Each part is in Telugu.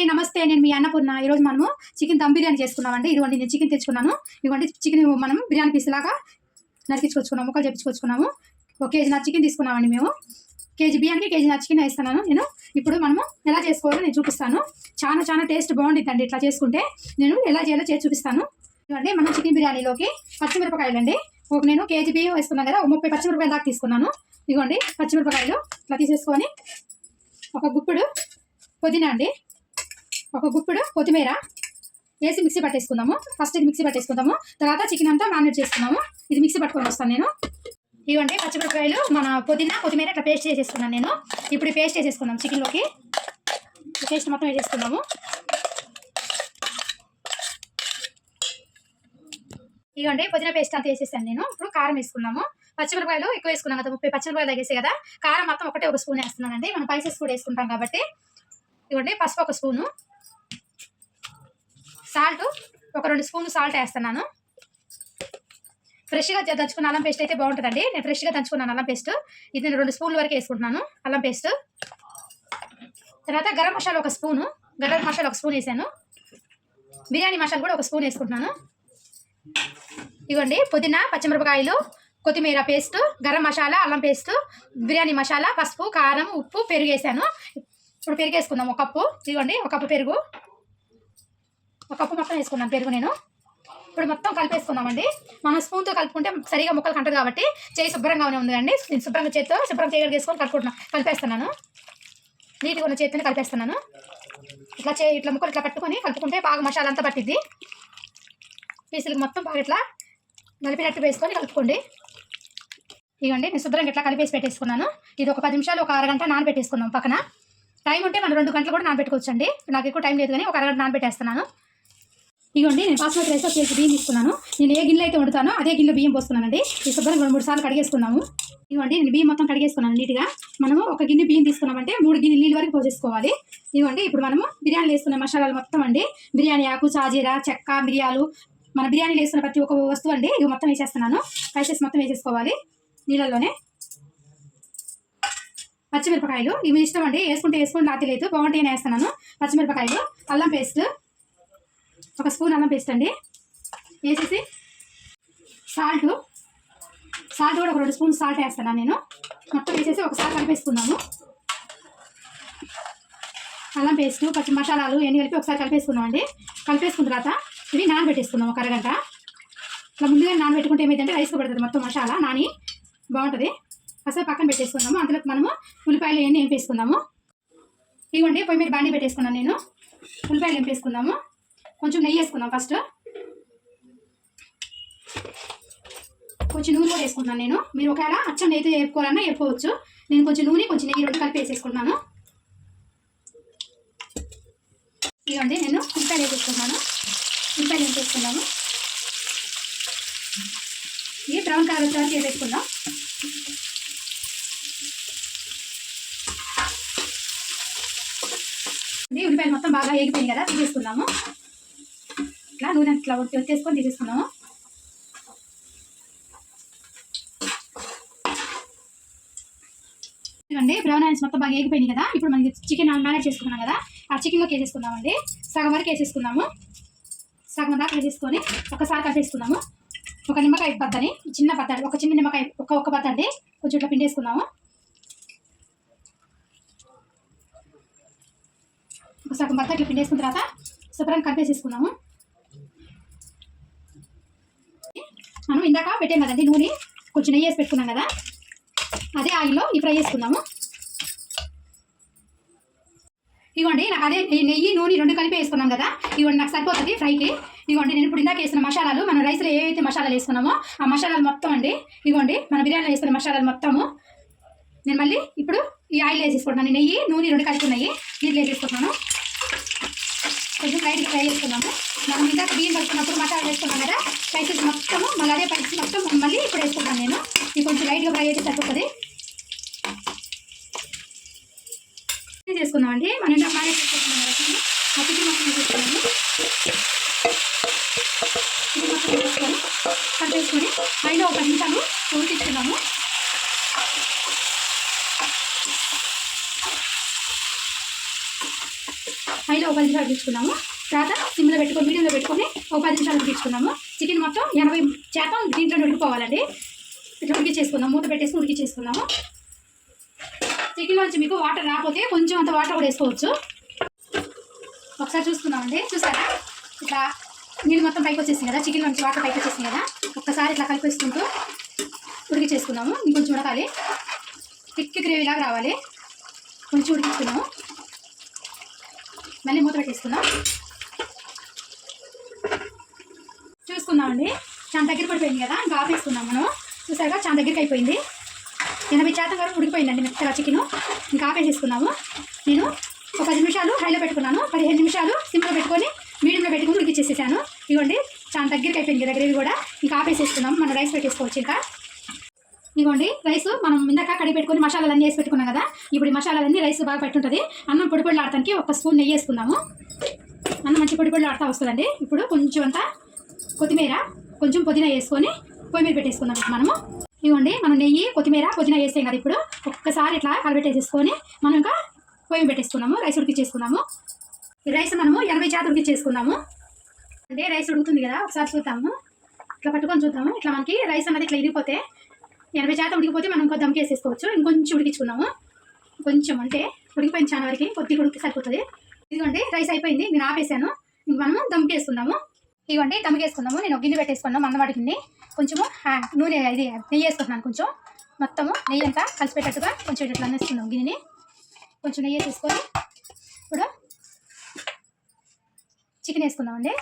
అండి నమస్తే. నేను మీ అన్నపూర్ణ. ఈరోజు మనము చికెన్ దమ్ బిర్యానీ చేసుకున్నామండి. ఇదిగోండి నేను చికెన్ తెచ్చుకున్నాను. ఇదిగోండి చికెన్ మనం బిర్యానీ పీసులాగా నరికించుకొచ్చుకున్నాము ముక్కలు చెప్పించుకొచ్చుకున్నాము. ఒక కేజీ నా చికెన్ తీసుకున్నామండి మేము. కేజీ బియ్యానికి కేజీ నా చికెన్ వేస్తున్నాను నేను. ఇప్పుడు మనము ఎలా చేసుకోవాలో నేను చూపిస్తాను. చాలా చాలా టేస్ట్ బాగుంటుందండి ఇట్లా చేసుకుంటే. నేను ఎలా చేయాలో చేసి చూపిస్తాను. ఇదిగోండి మనం చికెన్ బిర్యానీలోకి పచ్చిమిరపకాయలు అండి ఒక నేను కేజీ బియ్యం వేసుకున్నాను కదా ముప్పై పచ్చిమిరపకాయలు దాకా తీసుకున్నాను. ఇదిగోండి పచ్చిమిరపకాయలు ఇట్లా తీసేసుకొని ఒక గుప్పుడు పుదీనా అండి. ఒక గుప్పుడు కొత్తిమీర వేసి మిక్సీ పట్టేసుకుందాము. ఫస్ట్ ఇది మిక్సీ పట్టేసుకుందాము. తర్వాత చికెన్ అంతా మ్యారినేట్ చేసుకున్నాము ఇది మిక్సీ పట్టుకొని వస్తాను నేను. ఇవ్వండి పచ్చిమిరపకాయలు మన పుదీనా కొత్తిమీర ఇట్లా పేస్ట్ చేసేసుకున్నాను నేను. ఇప్పుడు పేస్ట్ చేసేసుకుందాం చికెన్లోకి పేస్ట్ మొత్తం వేసేసుకుందాము. ఇవ్వండి పుదీనా పేస్ట్ అంతా వేసేసాను నేను. ఇప్పుడు కారం వేసుకున్నాము పచ్చిమిరపకాయలు ఎక్కువ వేసుకున్నాం కదా ముప్పై పచ్చిమిరపాయలు తగ్గేసి కదా. కారం మొత్తం ఒకటే ఒక స్పూన్ వేస్తున్నానండి. మనం పైసెస్ కూడా వేసుకుంటాం కాబట్టి. ఇవ్వండి పసుపు ఒక స్పూను. సాల్ట్ ఒక రెండు స్పూన్లు సాల్ట్ వేస్తున్నాను. ఫ్రెష్గా దంచుకున్న అల్లం పేస్ట్ అయితే బాగుంటుందండి. నేను ఫ్రెష్గా దంచుకున్నాను అల్లం పేస్ట్. ఇది నేను రెండు స్పూన్ల వరకు వేసుకుంటున్నాను అల్లం పేస్ట్. తర్వాత గరం మసాలా ఒక స్పూను గరం మసాలా ఒక స్పూన్ వేసాను. బిర్యానీ మసాలా కూడా ఒక స్పూన్ వేసుకుంటున్నాను. ఇవ్వండి పుదీనా పచ్చిమిరపకాయలు కొత్తిమీర పేస్ట్ గరం మసాలా అల్లం పేస్ట్ బిర్యానీ మసాలా పసుపు కారం ఉప్పు పెరుగు వేసాను. ఇప్పుడు పెరుగు వేసుకుందాం ఒక కప్పు. ఇదిగోండి ఒక కప్పు పెరుగు. ఒక కప్పు మొత్తం వేసుకున్నాను పెరుగు నేను. ఇప్పుడు మొత్తం కలిపేసుకుందామండి. మనం స్పూన్తో కలుపుకుంటే సరిగా ముక్కలు కంటదు కాబట్టి చేయి శుభ్రంగానే ఉందండి నేను శుభ్రంగా చేత్తో శుభ్రం చేయగలిగి వేసుకొని కలుపుకుంటున్నాను కలిపేస్తున్నాను. నీట్గా ఉన్న చేతిని కలిపేస్తున్నాను. ఇట్లా చే ఇట్లా ముక్కలు ఇట్లా కట్టుకొని కలుపుకుంటే బాగా మసాలా అంతా పట్టిద్ది. పీసులకు మొత్తం బాగా ఇట్లా నలిపినట్టు వేసుకొని కలుపుకోండి. ఇవ్వండి నేను శుభ్రంగా ఇట్లా కలిపేసి పెట్టేసుకున్నాను. ఇది ఒక పది నిమిషాలు ఒక అరగంట నానబెట్టేసుకుందాం పక్కన. టైం ఉంటే మనం రెండు గంటలు కూడా నానబెట్టుకోవచ్చు అండి నాకు ఎక్కువ టైం లేదు కానీ ఒక అరగంట నానబెట్టేస్తున్నాను. ఇగోండి నేను బాస్మతి రైస్ ఒక కేజీ బియ్యం తీసుకున్నాను. నేను ఏ గిన్నె అయితే వండుతానో అదే గిన్నెలో బియ్యం పోస్తున్నానండి ఈ శుభ్రంగా రెండు మూడు సార్లు కడిగేసుకున్నాము. ఇదిగోండి నేను బియ్యం మొత్తం కడిగేసుకున్నాను నీట్గా. మనము ఒక గిన్నె బియ్యం తీసుకున్నామంటే మూడు గిన్నె నీళ్ళు వరకు పోసేసుకోవాలి. ఇదిగోండి ఇప్పుడు మనము బిర్యానీలో వేసుకున్న మసాలాలు మొత్తం అండి. బిర్యానీ ఆకు చాజీరా చెక్క మిరియాలు. మన బిర్యానీలో వేసుకున్న ప్రతి ఒక్క వస్తువు అండి ఇవి మొత్తం వేసేస్తున్నాను. స్పైసెస్ మొత్తం వేసేసుకోవాలి నీళ్ళల్లోనే. పచ్చిమిరపకాయలు ఇవి ఇష్టం అండి. వేసుకుంటే వేసుకుంటే రాత్రి లేదు. బాగుంటే వేస్తున్నాను. పచ్చిమిరపకాయలు అల్లం పేస్ట్ ఒక స్పూన్ అల్లం పేస్ట్ అండి. వేసేసి సాల్ట్ సాల్ట్ కూడా ఒక రెండు స్పూన్ సాల్ట్ వేస్తాను నేను. మొత్తం వేసేసి ఒకసారి కలిపేసుకుందాము. అల్లం పేస్ట్ పచ్చి మసాలాలు ఇవన్నీ కలిపి ఒకసారి కలిపేసుకున్నాం అండి. కలిపేసుకున్న తర్వాత ఇవి నానబెట్టేసుకుందాం ఒక అరగంట. ఇట్లా ముందుగా నానబెట్టుకుంటే ఏమైందంటే రైస్కి పడుతుంది మొత్తం మసాలా నాని బాగుంటుంది. అసలు పక్కన పెట్టేసుకుందాము. అందులో మనము ఉల్లిపాయలు ఇవన్నీ వేపేసుకుందాము. ఇవ్వండి పొయ్యి మీద బాండి పెట్టేసుకున్నాను నేను. ఉల్లిపాయలు వేపేసుకుందాము. కొంచెం నెయ్యి వేసుకుందాం ఫస్ట్. కొంచెం నూనె కూడా వేసుకుంటున్నాను నేను. మీరు ఒకవేళ అచ్చం నెయ్యి వేపుకోవాలన్నా వేపుకోవచ్చు. నేను కొంచెం నూనె కొంచెం నెయ్యి రెండు కలిపి వేసేసుకుంటున్నాను. ఇవ్వండి నేను ఉల్లిపాయలు వేసేసుకుంటున్నాను. ఉల్లిపాయలు వేసుకున్నాను ఇది బ్రౌన్ కలర్ వచ్చేవరకు వేసేసుకుందాం. ఉల్లిపాయలు మొత్తం బాగా ఏగిపోయింది కదా తీసేసుకుందాము నూనె ఇట్లా ఒత్తి వచ్చేసుకొని తీసేసుకున్నాము ఇవ్వండి బ్రౌన్ ఆయిల్స్ మొత్తం బాగా ఏగిపోయింది కదా? ఇప్పుడు మనకి చికెన్ మేనేజ్ చేసుకున్నాం కదా? ఆ చికెన్లోకి వేసేసుకుందామండి. సగం వరకు వేసేసుకుందాము. సగం దాకా వేసేసుకొని ఒకసారి కలిపేసుకుందాము. ఒక నిమ్మకాయ బద్దని చిన్న బద్ద ఒక చిన్న నిమ్మకాయ ఒక ఒక బద్ద అండి కొంచెం ఇట్లా పిండేసుకుందాము. ఒక సగం బద్ద ఇట్లా పిండేసుకున్న తర్వాత శుభ్రంగా కలిపేసేసుకుందాము. మనం ఇందాక పెట్టాం కదండి నూనె కొంచెం నెయ్యి వేసి పెట్టుకున్నాం కదా. అదే ఆయిల్లో ఈ ఫ్రై చేసుకుందాము. ఇవ్వండి నాకు అదే నెయ్యి నూనె రెండు కలిపి వేసుకున్నాం కదా. ఇవ్వండి నాకు సరిపోతుంది ఫ్రైకి. ఇవ్వండి నేను ఇప్పుడు ఇందాక వేసిన మసాలాలు మన రైస్లో ఏవైతే మసాలాలు వేసుకున్నామో ఆ మసాలాలు మొత్తం అండి. ఇవ్వండి మన బిర్యానీలో వేసుకున్న మసాలాలు మొత్తము. నేను మళ్ళీ ఇప్పుడు ఈ ఆయిల్ వేసేసుకుంటున్నాను. నెయ్యి నూనె రెండు కలిపి ఉన్నాయి. దీంట్లో వేసేసుకుంటున్నాను కొంచెం లైట్గా ఫ్రై చేసుకున్నాము మనం ఇందాక బియ్యం కలుపుకున్నప్పుడు మసాలా వేసుకున్నాం కదా స్పైసెస్ అలాగే మళ్ళీ మొత్తం మళ్ళీ ఇప్పుడు వేసుకుంటాను నేను. ఇది కొంచెం లైట్గా ఫ్రై అయితే సరిపోతుంది. ఇది చేసుకుందామండి మనం ఇందాక మేనేజ్ చేసుకుంటున్నాం అప్పటి మొత్తం ఆ ఇది మొత్తం వేసేసుకున్నాము కట్ చేసుకొని పైన ఒక నిమిషాలు ఉడికించుకున్నాము ఐదు ఒక పది నిమిషాలు తీసుకున్నాము తర్వాత సిమ్లో పెట్టుకొని మీడియంలో పెట్టుకొని ఒక పది నిమిషాలు తీసుకున్నాము చికెన్ మొత్తం ఎనభై శాతం దీంట్లో ఉడికిపోవాలండి. ఇట్లా ఉడికించేసుకుందాం మూత పెట్టేసి ఉడికించేసుకుందాము చికెన్ నుంచి మీకు వాటర్ రాకపోతే కొంచెం అంత వాటర్ కూడా వేసుకోవచ్చు. ఒకసారి చూసుకుందామండి. చూసారా? ఇట్లా నీళ్ళు మొత్తం పైకి వచ్చేసింది కదా? చికెన్ నుంచి వాటర్ పైకి వచ్చేసింది కదా? ఒక్కసారి ఇట్లా కలిపేసుకుంటూ ఉడికి చేసుకుందాము ఇంకొంచెం ఉడకాలి. థిక్ గ్రేవీ లాగా రావాలి. కొంచెం ఉడికిస్తున్నాము మళ్ళీ మూత పెట్టేసుకుందాం. చూసుకుందామండి చాలా దగ్గర పడిపోయింది కదా ఇంకా ఆపేసుకుందాం మనం. చూసారుగా చాలా దగ్గరికి అయిపోయింది. ఎనభై శాతం వరకు ఉడికిపోయిందండి మెత్తగా చికెన్. ఇంకా ఆపేసేసుకున్నాము నేను ఒక పది నిమిషాలు హైలో పెట్టుకున్నాను. పదిహేను నిమిషాలు సిమ్లో పెట్టుకొని మీడియంలో పెట్టుకుని ఉడికిచ్చేసేసాను. ఇదిగోండి చాలా దగ్గరికి అయిపోయింది కదా గ్రేవీ కూడా. ఇంకా ఆపేసేసుకున్నాము మనం రైస్ పెట్టేసుకోవచ్చు ఇంకా. ఇదిగోండి రైస్ మనం ఇందాక కడిగి పెట్టుకొని మసాలాలన్నీ వేసి పెట్టుకున్నాం కదా. ఇప్పుడు మసాలాలన్నీ రైస్ బాగా పెట్టుంటుంది. అన్నం పొడి ఆడటానికి ఒక స్పూన్ నెయ్యి వేసుకున్నాము అన్నం మంచి పొడి పొడి వస్తుందండి. ఇప్పుడు కొంచెం అంతా కొత్తిమీర కొంచెం పుదీనా వేసుకొని పొయ్యి మీద పెట్టేసుకుందాం మనము. ఇవ్వండి మనం నెయ్యి కొత్తిమీర పుదీనా వేసాం కదా ఇప్పుడు. ఒక్కసారి ఇట్లా కలబెట్టేసేసుకొని మనం ఇంకా పొయ్యి పెట్టేసుకున్నాము రైస్ ఉడికిచ్చేసుకున్నాము ఈ రైస్ మనము ఎనభై శాతం ఉడికిచ్చేసుకున్నాము అంటే రైస్ ఉడుకుతుంది కదా ఒకసారి చూద్దాము. ఇట్లా పట్టుకొని చూద్దాము. ఇట్లా మనకి రైస్ అనేది ఇట్లా ఇరిగిపోతే ఎనభై శాతం ఉడికిపోతే మనం ఇంకో దమ్కి వేసేసుకోవచ్చు. ఇంకొంచెం ఉడికించుకున్నాము కొంచెం అంటే ఉడికిపోయిన చాలా వరకు కొద్దిగా ఉడికి సరిపోతుంది. ఇదిగోండి రైస్ అయిపోయింది. నేను ఆపేసాను. ఇంక మనము దమ్కి వేసుకుందాము. ఇవ్వండి దమ్కి వేసుకుందాము నేను గిన్నె పెట్టేసుకున్నాము మందవాడి గిన్నె కొంచెము నూనె ఇది నెయ్యి వేసుకుంటున్నాను కొంచెం. మొత్తము నెయ్యి అంతా కలిసి పెట్టేట్టుగా కొంచెం ఇట్లా అనేసుకుందాం గిన్నెని. కొంచెం నెయ్యి తీసుకొని ఇప్పుడు చికెన్ వేసుకుందామండి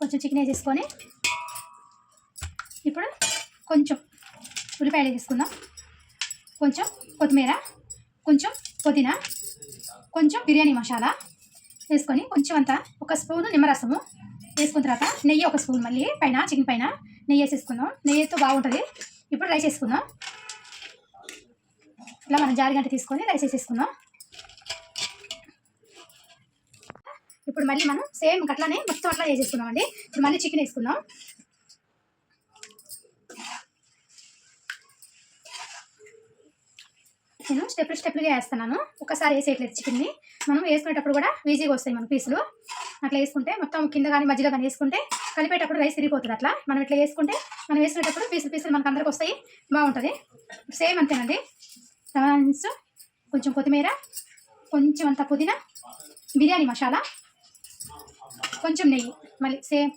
కొంచెం చికెన్ వేసేసుకొని ఇప్పుడు కొంచెం ఉల్లిపాయలు వేసుకుందాం. కొంచెం కొత్తిమీర కొంచెం పుదీనా కొంచెం బిర్యానీ మసాలా వేసుకొని కొంచెం అంతా ఒక స్పూను నిమ్మరసము వేసుకున్న తర్వాత నెయ్యి ఒక స్పూన్ మళ్ళీ పైన చికెన్ పైన నెయ్యి వేసేసుకుందాం. నెయ్యితో బాగుంటుంది. ఇప్పుడు రైస్ వేసుకుందాం. ఇలా మనం జారి గంట తీసుకొని రైస్ వేసేసుకుందాం. ఇప్పుడు మళ్ళీ మనం సేమ్ అట్లానే మొత్తం అట్లా వేసేసుకున్నాం అండి ఇప్పుడు మళ్ళీ చికెన్ వేసుకుందాం. నేను స్టెప్ స్టెప్లుగా వేస్తున్నాను. ఒకసారి వేసేయట్లేదు చికెన్ని. మనం వేసుకునేటప్పుడు కూడా ఈజీగా వస్తాయి మన పీసులు. అట్లా వేసుకుంటే మొత్తం కింద కానీ మధ్యలో కానీ వేసుకుంటే కలిపేటప్పుడు రైస్ తిరిగిపోతుంది అట్లా. మనం ఇట్లా వేసుకుంటే మనం వేసుకునేటప్పుడు పీసులు పీసులు మనకు అందరికి వస్తాయి. బాగుంటుంది. సేమ్ అంతేనండి. ఆనియన్స్ కొంచెం కొత్తిమీర కొంచెం అంత పుదీనా బిర్యానీ మసాలా కొంచెం నెయ్యి. మళ్ళీ సేమ్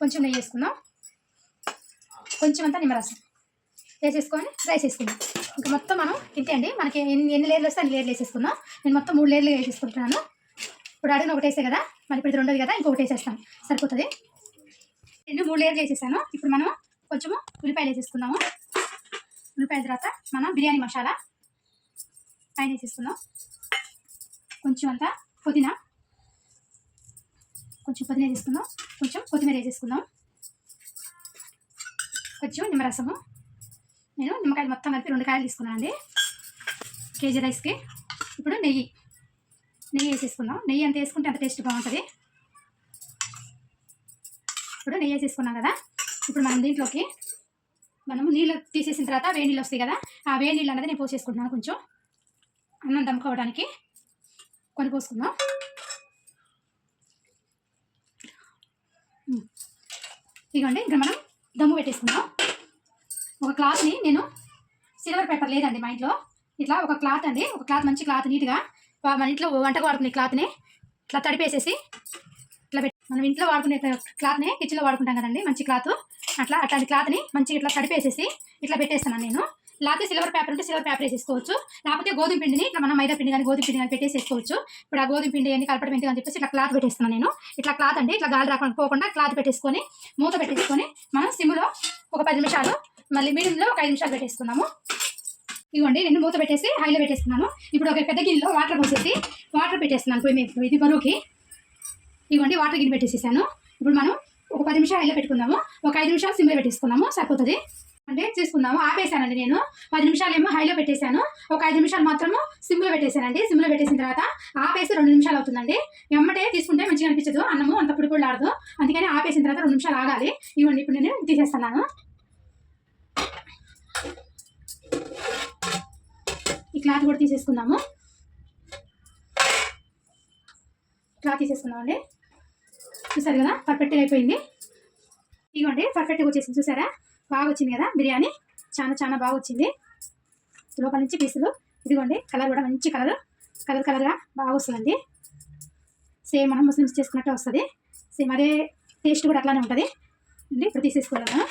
కొంచెం నెయ్యి వేసుకుందాం. కొంచెం అంతా నిమ్మరసం. వేసేసుకొని రైస్ వేసుకుందాం. ఇంకా మొత్తం మనం ఇంతే అండి మనకి ఎన్ని ఎన్ని లేర్లు వస్తే అన్ని లేర్లు వేసేసుకుందాం. నేను మొత్తం మూడు లేర్లు వేసేసుకుంటున్నాను. ఇప్పుడు అడిగిన ఒకటి వేసే కదా? మరి ఇప్పుడు ఇది రెండోది కదా? ఇంకొకటి వేసేస్తాం. సరిపోతుంది? రెండు మూడు లేర్లు వేసేసాను. ఇప్పుడు మనం కొంచెము ఉల్లిపాయలు వేసేసుకుందాము. ఉల్లిపాయల తర్వాత మనం బిర్యానీ మసాలా పైన వేసేసుకుందాం. కొంచెం అంతా పుదీనా. కొంచెం పుదీనా వేసేసుకుందాం. కొంచెం కొత్తిమీర వేసేసుకుందాం. కొంచెం నిమ్మరసము. నేను నిమ్మకాయలు మొత్తం కలిపి రెండు కాయలు తీసుకున్నాను అండి. కేజీ రైస్కి. ఇప్పుడు నెయ్యి. నెయ్యి వేసేసుకుందాం. నెయ్యి ఎంత వేసుకుంటే అంత టేస్ట్ బాగుంటుంది. ఇప్పుడు నెయ్యి వేసేసుకున్నాం కదా. ఇప్పుడు మనం దీంట్లోకి మనము నీళ్ళు తీసేసిన తర్వాత వేడి నీళ్ళు వస్తాయి కదా ఆ వేడి నీళ్ళు అనేది నేను పోసేసుకుంటున్నాను కొంచెం. అన్నం దమ్ముకోవడానికి. కొన్ని పోసుకుందాం. ఇదిగోండి ఇక్కడ మనం దమ్ము పెట్టేసుకుందాం. ఒక క్లాత్ని నేను సిల్వర్ పేపర్ లేదండి మా ఇంట్లో. ఇట్లా ఒక క్లాత్ అండి. ఒక క్లాత్ మంచి క్లాత్ నీట్గా. మన ఇంట్లో వంటకు వాడుకునే క్లాత్ని ఇట్లా తడిపేసేసి ఇట్లా పెట్టి మనం ఇంట్లో వాడుకునే క్లాత్ని కిచెన్లో వాడుకుంటాం కదండి మంచి క్లాత్ అట్లా అట్లాంటి క్లాత్ని మంచిగా ఇట్లా తడిపేసేసి ఇట్లా పెట్టేస్తాను నేను. లేకపోతే సిల్వర్ పేపర్ ఉంటే సిల్వర్ పేపర్ వేసేసుకోవచ్చు. లేకపోతే గోధుమ పిండిని ఇట్లా మనం మైదా పిండి కానీ గోధుమ పిండి కానీ పెట్టేసేసుకోవచ్చు. ఇప్పుడు ఆ గోధుమ పిండి అన్ని కలపడం ఎందుకు అని చెప్పేసి ఇట్లా క్లాత్ పెట్టేస్తున్నాను నేను. ఇట్లా క్లాత్ అండి ఇట్లా గాలి రాకుండా పోకుండా క్లాత్ పెట్టేసుకొని మూత పెట్టేసుకొని మనం సిమ్లో ఒక పది నిమిషాలు మళ్ళీ మీడియంలో ఒక ఐదు నిమిషాలు పెట్టేసుకున్నాము ఇవ్వండి నేను మూత పెట్టేసి హైలో పెట్టేస్తున్నాను ఇప్పుడు ఒక పెద్ద గిన్నెలో వాటర్ పోసేసి వాటర్ పెట్టేస్తున్నాను పొయ్యి మీద ఇది బరువుకి. ఇవ్వండి వాటర్ గిన్నె పెట్టేసేసాను. ఇప్పుడు మనం ఒక పది నిమిషాలు హైలో పెట్టుకుందాము. ఒక ఐదు నిమిషాలు సిమ్లో పెట్టేసుకున్నాము సరిపోతుంది? అంటే చూసుకుందాము ఆపేసానండి నేను. పది నిమిషాలు ఏమో హైలో పెట్టేశాను. ఒక ఐదు నిమిషాలు మాత్రము సిమ్లో పెట్టేశానండి. సిమ్లో పెట్టేసిన తర్వాత ఆపేసి రెండు నిమిషాలు అవుతుందండి. ఎమ్మటే తీసుకుంటే మంచిగా అనిపించదు. అన్నము అంత పుడిపుడు ఆడదు. అందుకని ఆపేసిన తర్వాత రెండు నిమిషాలు ఆగాలి. ఇవ్వండి ఇప్పుడు నేను తీసేస్తున్నాను. ఈ క్లాత్ కూడా తీసేసుకుందాము. క్లాత్ తీసేసుకుందామండి. చూసారు కదా? పర్ఫెక్ట్గా అయిపోయింది. ఇదిగోండి పర్ఫెక్ట్గా వచ్చేసింది. చూసారా? బాగా వచ్చింది కదా బిర్యానీ? చాలా చాలా బాగా వచ్చింది. లోపల నుంచి పీసులు. ఇదిగోండి కలర్ కూడా మంచి కలర్ కలర్ కలర్గా బాగా వస్తుందండి. సేమ్ మనం ముస్లిమ్స్ చేసుకున్నట్టే వస్తుంది. సేమ్ అదే టేస్ట్ కూడా అట్లానే ఉంటుంది. అండి ఇప్పుడు తీసేసుకోవాలన్నా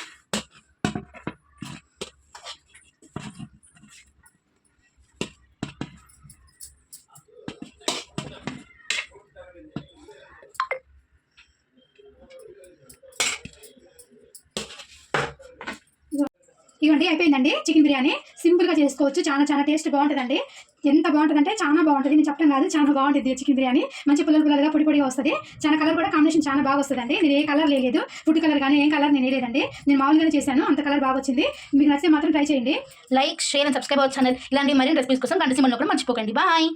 ఇవ్వండి అయిపోయిందండి. చికెన్ బిర్యానీ సింపుల్గా చేసుకోవచ్చు. చాలా చాలా టేస్ట్ బాగుంటుందండి. ఎంత బాగుంటుందంటే చాలా బాగుంటుంది. నేను చెప్పడం కాదు చాలా బాగుంటుంది చికెన్ బిర్యానీ. మంచి పుల్లలు పుల్లలుగా పొడి పొడిగా వస్తుంది. చాలా కలర్ కూడా కాంబినేషన్ చాలా బాగా వస్తుందండి. నేను ఏ కలర్ లేదు ఫుడ్ కలర్ కానీ ఏం కలర్ నేను వేయలేదండి. నేను మామూలుగానే చేశాను. అంత కలర్ బాగా వచ్చింది. మీకు నచ్చితే మాత్రం ట్రై చేయండి. లైక్ షేర్ అండ్ సబ్స్క్రైబ్ అవ్వచ్చు ఛానల్. ఇలాంటి మరిన్ని రెసిపీస్ కోసం గంట సింబల్ కూడా మర్చిపోకండి. బాయ్.